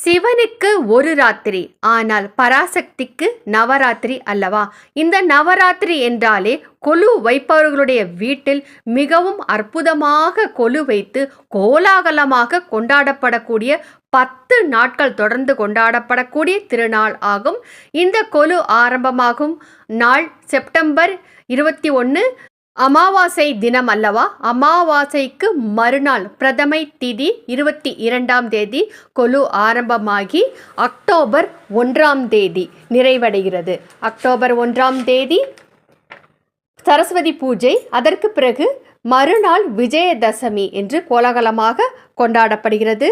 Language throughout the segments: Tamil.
சிவனுக்கு ஒரு ராத்திரி ஆனால் பராசக்திக்கு நவராத்திரி அல்லவா? இந்த நவராத்திரி என்றாலே கொலு வைப்பவர்களுடைய வீட்டில் மிகவும் அற்புதமாக கொலு வைத்து கோலாகலமாக கொண்டாடப்படக்கூடிய பத்து நாட்கள் தொடர்ந்து கொண்டாடப்படக்கூடிய திருநாள் ஆகும். இந்த கொலு ஆரம்பமாகும் நாள் செப்டம்பர் இருபத்தி ஒன்று அமாவாசை தினம் அல்லவா? அமாவாசைக்கு மறுநாள் பிரதமை திதி இருபத்தி இரண்டாம் தேதி கொலு ஆரம்பமாகி அக்டோபர் ஒன்றாம் தேதி நிறைவடைகிறது. அக்டோபர் ஒன்றாம் தேதி சரஸ்வதி பூஜை அதற்கு பிறகு மறுநாள் விஜயதசமி என்று கோலாகலமாக கொண்டாடப்படுகிறது.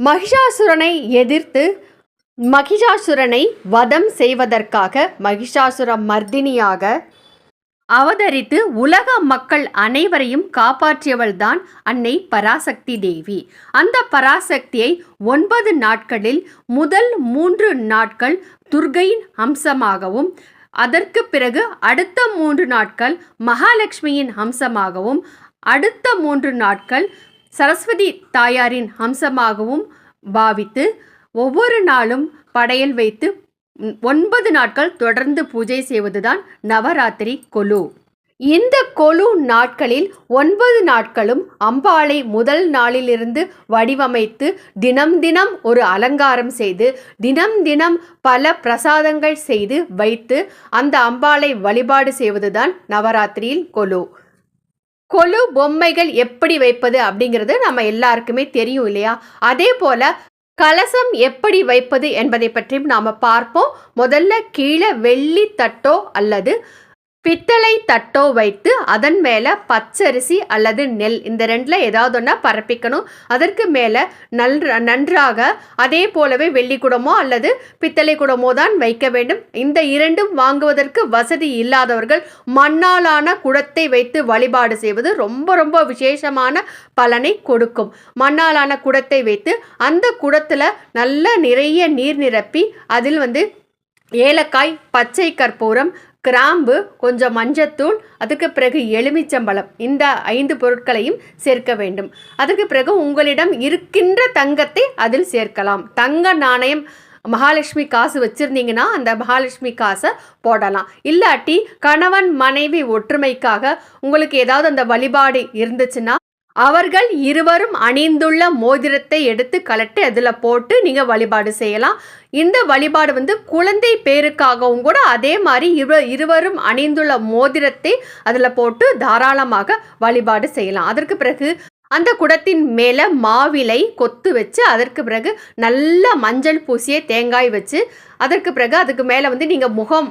மகிஷாசுரனை எதிர்த்து மகிஷாசுரனை வதம் செய்வதற்காக மகிஷாசுர மர்தினியாக அவதரித்து உலக மக்கள் அனைவரையும் காப்பாற்றியவள்தான் அன்னை பராசக்தி தேவி. அந்த பராசக்தியை ஒன்பது நாட்களில் முதல் மூன்று நாட்கள் துர்கையின் அம்சமாகவும் அதற்கு பிறகு அடுத்த மூன்று நாட்கள் மகாலட்சுமியின் அம்சமாகவும் அடுத்த மூன்று நாட்கள் சரஸ்வதி தாயாரின் அம்சமாகவும் பாவித்து ஒவ்வொரு நாளும் படையல் வைத்து ஒன்பது நாட்கள் தொடர்ந்து பூஜை செய்வதுதான் நவராத்திரி கொலு. இந்த கொலு நாட்களில் ஒன்பது நாட்களும் அம்பாளை முதல் நாளிலிருந்து வடிவமைத்து தினம் தினம் ஒரு அலங்காரம் செய்து தினம் தினம் பல பிரசாதங்கள் செய்து வைத்து அந்த அம்பாளை வழிபாடு செய்வதுதான் நவராத்திரியில் கொலு. கொலு பொம்மைகள் எப்படி வைப்பது அப்படிங்கிறது நம்ம எல்லாருக்குமே தெரியும் இல்லையா? அதே போல கலசம் எப்படி வைப்பது என்பதை பற்றியும் நாம் பார்ப்போம். முதல்ல கீழே வெள்ளி தட்டோ அல்லது பித்தளை தட்டோ வைத்து அதன் மேலே பச்சரிசி அல்லது நெல் இந்த ரெண்டில் ஏதாவது ஒன்றா பரப்பிக்கணும். அதற்கு மேலே நல் நன்றாக அதே போலவே வெள்ளி குடமோ அல்லது பித்தளை குடமோ தான் வைக்க வேண்டும். இந்த இரண்டும் வாங்குவதற்கு வசதி இல்லாதவர்கள் மண்ணாலான குடத்தை வைத்து வழிபாடு செய்வது ரொம்ப ரொம்ப விசேஷமான பலனை கொடுக்கும். மண்ணாலான குடத்தை வைத்து அந்த குடத்தில் நல்ல நிறைய நீர் நிரப்பி அதில் வந்து ஏலக்காய் பச்சை கற்பூரம் கிராம்பு கொஞ்சம் மஞ்சத்தூள் அதுக்கு பிறகு எலுமிச்சம்பழம். இந்த ஐந்து பொருட்களையும் சேர்க்க வேண்டும். அதுக்கு பிறகு உங்களிடம் இருக்கின்ற தங்கத்தை அதில் சேர்க்கலாம். தங்க நாணயம் மகாலட்சுமி காசு வச்சுருந்தீங்கன்னா அந்த மகாலட்சுமி காசை போடலாம். இல்லாட்டி கணவன் மனைவி ஒற்றுமைக்காக உங்களுக்கு ஏதாவது அந்த வழிபாடு இருந்துச்சுன்னா அவர்கள் இருவரும் அணிந்துள்ள மோதிரத்தை எடுத்து கலட்டி அதில் போட்டு நீங்கள் வழிபாடு செய்யலாம். இந்த வழிபாடு வந்து குழந்தை பேருக்காகவும் கூட அதே மாதிரி இரு இருவரும் அணிந்துள்ள மோதிரத்தை அதில் போட்டு தாராளமாக வழிபாடு செய்யலாம். அதற்கு பிறகு அந்த குடத்தின் மேலே மாவிலை கொத்து வச்சு அதற்கு பிறகு நல்ல மஞ்சள் பூசிய தேங்காய் வச்சு அதற்கு பிறகு அதுக்கு மேலே வந்து நீங்கள் முகம்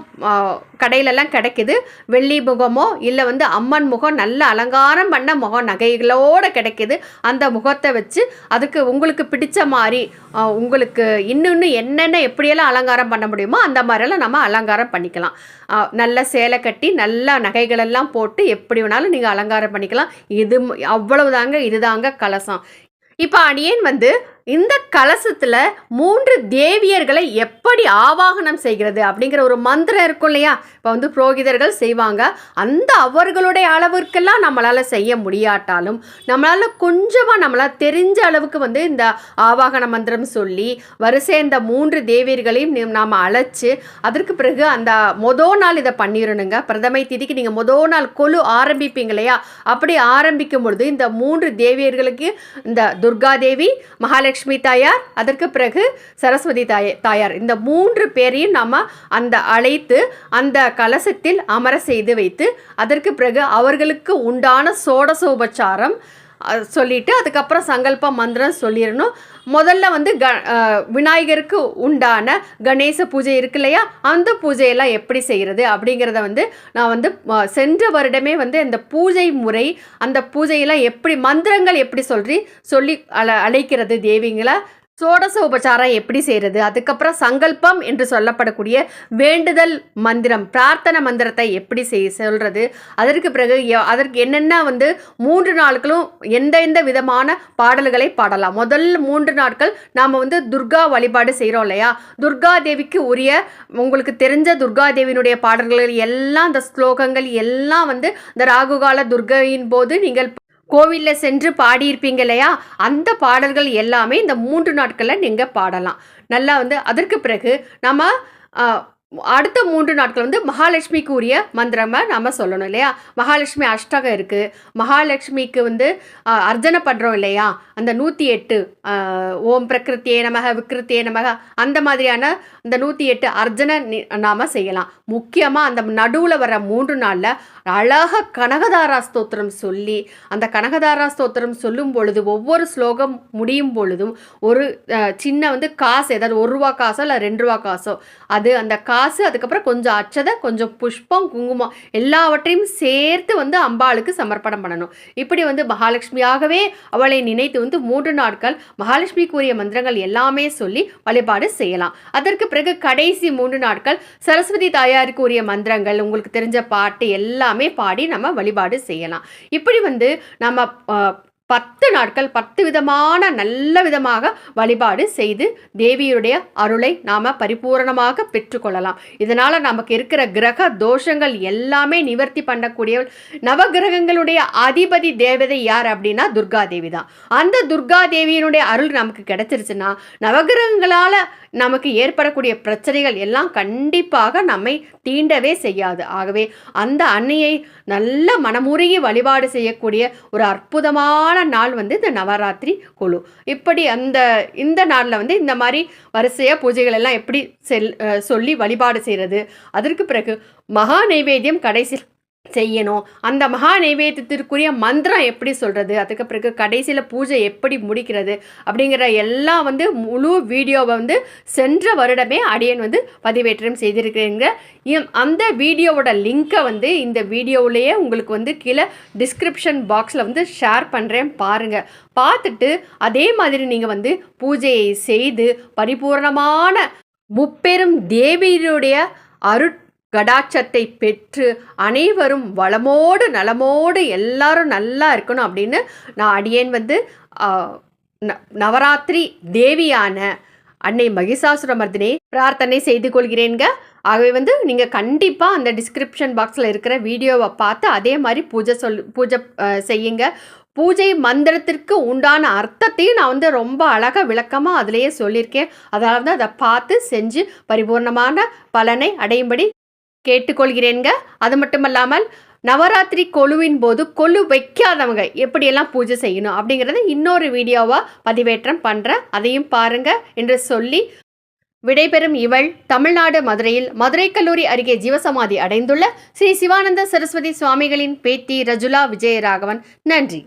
கடையிலெல்லாம் கிடைக்குது. வெள்ளி முகமோ இல்லை வந்து அம்மன் முகம் நல்ல அலங்காரம் பண்ண முகம் நகைகளோடு கிடைக்குது. அந்த முகத்தை வச்சு அதுக்கு உங்களுக்கு பிடிச்ச மாதிரி உங்களுக்கு இன்னொன்று என்னென்ன எப்படியெல்லாம் அலங்காரம் பண்ண முடியுமோ அந்த மாதிரியெல்லாம் நம்ம அலங்காரம் பண்ணிக்கலாம். நல்ல சேலை கட்டி நல்ல நகைகளெல்லாம் போட்டு எப்படி வேணாலும் நீங்கள் அலங்காரம் பண்ணிக்கலாம். இது ம- அவ்வளவுதாங்க இதுதாங்க கலசம். இப்போ அடியேன் வந்து இந்த கலசத்தில் மூன்று தேவியர்களை எப்படி ஆவாகனம் செய்கிறது அப்படிங்கிற ஒரு மந்திரம் இருக்கும் இல்லையா? இப்போ வந்து புரோகிதர்கள் செய்வாங்க. அந்த அவர்களுடைய அளவிற்கெல்லாம் நம்மளால் செய்ய முடியாட்டாலும் நம்மளால் கொஞ்சமாக நம்மளால் தெரிஞ்ச அளவுக்கு வந்து இந்த ஆவாகன மந்திரம் சொல்லி வரிசை இந்த மூன்று தேவியர்களையும் நாம் அழைச்சி அதற்கு பிறகு அந்த மொதல் நாள் இதை பண்ணிடணுங்க பிரதமை திதிக்கு நீங்கள் மொதல் நாள் கொலு ஆரம்பிப்பீங்க இல்லையா? அப்படி ஆரம்பிக்கும் பொழுது இந்த மூன்று தேவியர்களுக்கு இந்த துர்கா தேவி மகாலட்சுமி தாயார் அதற்கு பிறகு சரஸ்வதி தாய தாயார். இந்த மூன்று பேரையும் நம்ம அந்த அழைத்து அந்த கலசத்தில் அமர செய்து வைத்து அதற்கு பிறகு அவர்களுக்கு உண்டான சோடசோபச்சாரம் சொல்லிவிட்டு அதுக்கப்புறம் சங்கல்ப மந்திரம் சொல்லிடணும். முதல்ல வந்து க விநாயகருக்கு உண்டான கணேச பூஜை இருக்கு இல்லையா? அந்த பூஜையெல்லாம் எப்படி செய்கிறது அப்படிங்கிறத வந்து நான் வந்து சென்ற வருடமே வந்து அந்த பூஜை முறை அந்த பூஜையெல்லாம் எப்படி மந்திரங்கள் எப்படி சொல்லி சொல்லி அல அழைக்கிறது தேவிங்களை சோடச உபச்சாரம் எப்படி செய்கிறது அதுக்கப்புறம் சங்கல்பம் என்று சொல்லப்படக்கூடிய வேண்டுதல் மந்திரம் பிரார்த்தனை மந்திரத்தை எப்படி செய் சொல்கிறது அதற்கு பிறகு அதற்கு என்னென்ன வந்து மூன்று நாட்களும் எந்த எந்த விதமான பாடல்களை பாடலாம். முதல் மூன்று நாட்கள் நாம் வந்து துர்கா வழிபாடு செய்கிறோம் இல்லையா? துர்கா தேவிக்கு உரிய உங்களுக்கு தெரிஞ்ச துர்கா தேவியினுடைய பாடல்கள் எல்லாம் அந்த ஸ்லோகங்கள் எல்லாம் வந்து இந்த ராகுகால துர்கையின் போது நீங்கள் கோவிலில் சென்று பாடியிருப்பீங்க இல்லையா? அந்த பாடல்கள் எல்லாமே இந்த மூன்று நாட்களில் நீங்கள் பாடலாம். நல்லா வந்து அதற்கு பிறகு நம்ம அடுத்த மூன்று நாட்கள் வந்து மகாலட்சுமிக்கு உரிய மந்திரமாக நம்ம சொல்லணும் இல்லையா? மகாலட்சுமி அஷ்டகம் இருக்குது மகாலட்சுமிக்கு வந்து அர்ஜனை அர்ச்சனை பண்ணுறோம் இல்லையா? அந்த நூற்றி எட்டு ஓம் பிரகிருத்தியே நமக விக்கிருத்தியே நமக அந்த மாதிரியான இந்த நூற்றி எட்டு அர்ச்சனை நாம் செய்யலாம். முக்கியமாக அந்த நடுவில் வர மூன்று நாளில் அழகாக கனகதாரா ஸ்தோத்திரம் சொல்லி அந்த கனகதாரா ஸ்தோத்திரம் சொல்லும் பொழுது ஒவ்வொரு ஸ்லோகம் முடியும் பொழுதும் ஒரு சின்ன வந்து காசு ஏதாவது ஒரு ரூபா காசோ இல்லை ரெண்டு ரூபா காசோ அது அந்த கா காசு அதுக்கப்புறம் கொஞ்சம் அச்சதை கொஞ்சம் புஷ்பம் குங்குமம் எல்லாவற்றையும் சேர்த்து வந்து அம்பாளுக்கு சமர்ப்பணம் பண்ணணும். இப்படி வந்து மகாலட்சுமியாகவே அவளை நினைத்து வந்து மூன்று நாட்கள் மகாலட்சுமிக்குரிய மந்திரங்கள் எல்லாமே சொல்லி வழிபாடு செய்யலாம். அதற்கு பிறகு கடைசி மூன்று நாட்கள் சரஸ்வதி தாயாருக்கு உரிய மந்திரங்கள் உங்களுக்கு தெரிஞ்ச பாட்டு எல்லாமே பாடி நம்ம வழிபாடு செய்யலாம். இப்படி வந்து நம்ம பத்து நாட்கள் பத்து விதமான நல்ல விதமாக வழிபாடு செய்து தேவியுடைய அருளை நாம் பரிபூரணமாக பெற்றுக்கொள்ளலாம். இதனால் நமக்கு இருக்கிற கிரக தோஷங்கள் எல்லாமே நிவர்த்தி பண்ணக்கூடிய நவகிரகங்களுடைய அதிபதி தேவதை யார் அப்படின்னா துர்கா தேவி தான். அந்த துர்கா தேவியினுடைய அருள் நமக்கு கிடைச்சிருச்சுன்னா நவகிரகங்களால் நமக்கு ஏற்படக்கூடிய பிரச்சனைகள் எல்லாம் கண்டிப்பாக நம்மை தீண்டவே செய்யாது. ஆகவே அந்த அன்னையை நல்ல மனமுருகி வழிபாடு செய்யக்கூடிய ஒரு அற்புதமான நாள் வந்து இந்த நவராத்திரி குழு. இப்படி அந்த இந்த நாளில் வந்து இந்த மாதிரி வரிசையாக பூஜைகள் எல்லாம் எப்படி செல் அஹ் சொல்லி வழிபாடு செய்கிறது அதற்கு பிறகு மகா நைவேத்தியம் கடைசியில் செய்யணும். அந்த மகா நைவேத்தியத்திற்குரிய மந்திரம் எப்படி சொல்கிறது அதுக்கு பிறகு கடைசியில் பூஜை எப்படி முடிக்கிறது? அப்படிங்கிற எல்லாம் வந்து முழு வீடியோவை வந்து சென்ற வருடமே அடியன் வந்து பதிவேற்றம் செய்திருக்கிறேங்க. அந்த வீடியோவோட லிங்க்கை வந்து இந்த வீடியோவிலேயே உங்களுக்கு வந்து கீழே டிஸ்கிரிப்ஷன் பாக்ஸில் வந்து ஷேர் பண்ணுறேன் பாருங்கள் பார்த்துட்டு அதே மாதிரி நீங்கள் வந்து பூஜையை செய்து பரிபூர்ணமான முப்பெரும் தேவியருடைய அருட் கடாட்சத்தை பெற்று அனைவரும் வளமோடு நலமோடு எல்லாரும் நல்லா இருக்கணும் அப்படின்னு நான் அடியேன் வந்து ந- நவராத்திரி தேவியான அன்னை மகிஷாசுரமர்தினி பிரார்த்தனை செய்து கொள்கிறேங்க ஆகவே வந்து நீங்கள் கண்டிப்பாக அந்த டிஸ்கிரிப்ஷன் பாக்ஸில் இருக்கிற வீடியோவை பார்த்து அதே மாதிரி பூஜை சொல் பூஜை செய்யுங்க. பூஜை மந்திரத்திற்கு உண்டான அர்த்தத்தையும் நான் வந்து ரொம்ப அழகாக விளக்கமாக அதிலேயே சொல்லியிருக்கேன். அதாவது அதை பார்த்து செஞ்சு பரிபூர்ணமான பலனை அடையும்படி கேட்டுக்கொள்கிறேங்க அது மட்டும் இல்லாமல் நவராத்திரி கொலுவின் போது கொலு வைக்காதவங்க எப்படியெல்லாம் பூஜை செய்யணும் அப்படிங்கிறத இன்னொரு வீடியோவாக பதிவேற்றம் பண்ணுறேன் அதையும் பாருங்க என்று சொல்லி விடைபெறும் இவள் தமிழ்நாடு மதுரையில் மதுரை கல்லூரி அருகே ஜீவசமாதி அடைந்துள்ள ஸ்ரீ சிவானந்த சரஸ்வதி சுவாமிகளின் பேத்தி ரஜுலா விஜயராகவன். நன்றி.